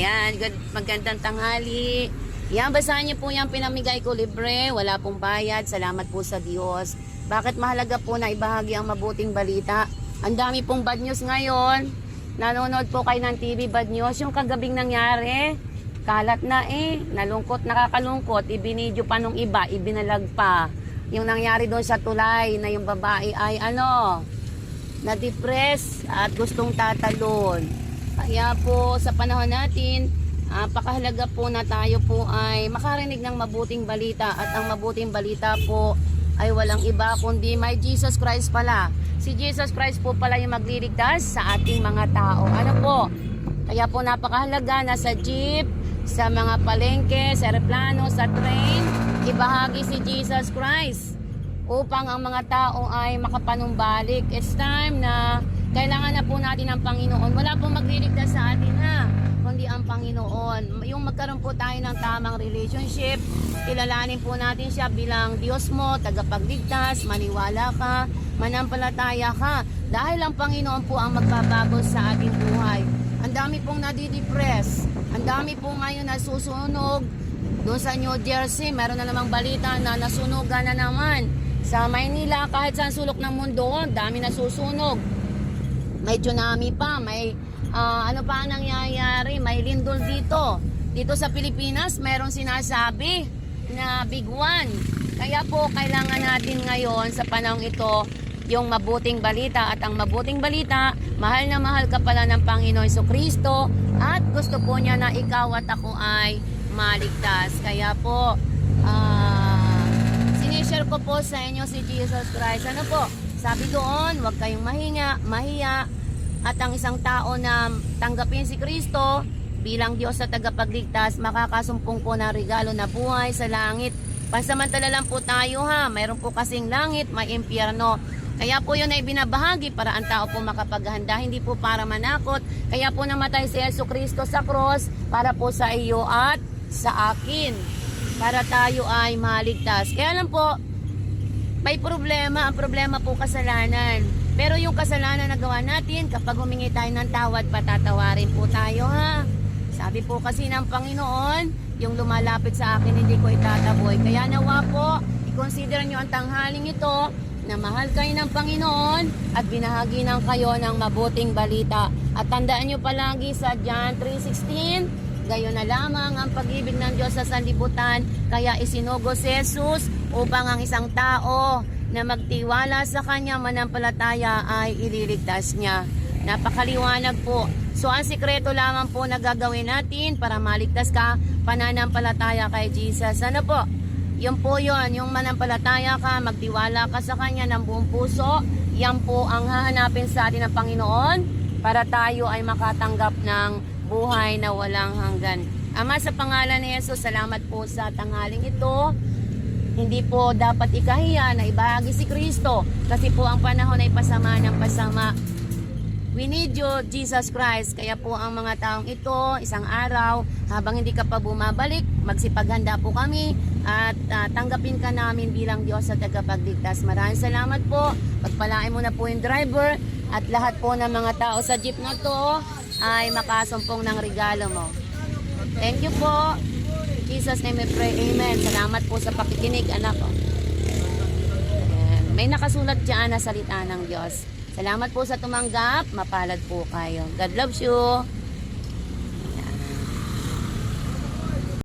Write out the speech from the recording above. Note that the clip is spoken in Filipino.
Ayan, good, magandang tanghali. Yan, basahin niyo po yung pinamigay ko libre. Wala pong bayad. Salamat po sa Diyos. Bakit mahalaga po na ibahagi ang mabuting balita? Ang dami pong bad news ngayon. Nanonood po kayo ng TV bad news. Yung kagabing nangyari, kalat na eh. Nalungkot, nakakalungkot. Ibinidyo pa nung iba, ibinalag pa. Yung nangyari doon sa tulay na yung babae ay ano, na-depress at gustong tatalon. Kaya po sa panahon natin, ah, pakahalaga po na tayo po ay makarinig ng mabuting balita at ang mabuting balita po ay walang iba kundi may Jesus Christ pala. Si Jesus Christ po pala yung magliligtas sa ating mga tao. Ano po? Kaya po napakahalaga na sa jeep, sa mga palengke, sa aeroplano, sa train, ibahagi si Jesus Christ upang ang mga tao ay makapanumbalik. It's time na kailangan na po natin ng Panginoon. Wala pong magliligtas sa atin ha, kundi ang Panginoon. Yung magkaroon po tayo ng tamang relationship, kilalanin po natin siya bilang Diyos mo, tagapagligtas, maniwala ka, manampalataya ka. Dahil ang Panginoon po ang magbabago sa ating buhay. Ang dami pong nadidepress. Ang dami po ngayon nasusunog. Doon sa New Jersey, meron na namang balita na nasunugan na naman. Sa Maynila, kahit saan sulok ng mundo, ang dami nasusunog. May tsunami pa, may ah, ano pa ang nangyayari, may lindol dito. Dito sa Pilipinas, meron sinasabi na big one. Kaya po, kailangan natin ngayon sa panahong ito, yung mabuting balita at ang mabuting balita, mahal na mahal ka pala ng Panginoon so Kristo at gusto po niya na ikaw at ako ay maligtas. Kaya po, ah, sinishare ko po sa inyo si Jesus Christ. Ano po? Sabi doon, huwag kayong mahinga, mahiya. At ang isang tao na tanggapin si Kristo bilang Diyos sa tagapagligtas, makakasumpong po ng regalo na buhay sa langit. Pansamantala lang po tayo ha. Mayroon po kasing langit, may impyerno. Kaya po yun ay binabahagi para ang tao po makapaghanda, hindi po para manakot. Kaya po namatay si Yesu Kristo sa cross para po sa iyo at sa akin. Para tayo ay maligtas. Kaya lang po, may problema. Ang problema po kasalanan. Pero yung kasalanan na gawa natin, kapag humingi tayo ng tawad, patatawarin po tayo ha. Sabi po kasi ng Panginoon, yung lumalapit sa akin, hindi ko itataboy. Kaya nawa po, i-consider nyo ang tanghaling ito na mahal kayo ng Panginoon at binahagi ng kayo ng mabuting balita. At tandaan nyo palagi sa John 3.16, gayon na lamang ang pag-ibig ng Diyos sa sanlibutan, kaya isinugo si Jesus upang ang isang tao na magtiwala sa Kanya manampalataya ay ililigtas niya. Napakaliwanag po. So ang sikreto lamang po na gagawin natin para maligtas ka, pananampalataya kay Jesus. Ano po? Yun po yun, yung manampalataya ka, magtiwala ka sa Kanya ng buong puso, yan po ang hahanapin sa atin ng Panginoon para tayo ay makatanggap ng buhay na walang hanggan. Ama, sa pangalan ni Jesus, salamat po sa tanghaling ito. Hindi po dapat ikahiya na ibahagi si Kristo kasi po ang panahon ay pasama ng pasama. We need you, Jesus Christ. Kaya po ang mga taong ito, isang araw, habang hindi ka pa bumabalik, magsipaghanda po kami at ah, tanggapin ka namin bilang Diyos at tagapagligtas. Maraming salamat po. Pagpalain mo na po yung driver at lahat po ng mga tao sa jeep na to ay makasumpong ng regalo mo. Thank you po. Jesus name we pray. Amen. Salamat po sa pakikinig, anak ko. Ayan. May nakasulat dyan na salita ng Diyos. Salamat po sa tumanggap. Mapalad po kayo. God loves you.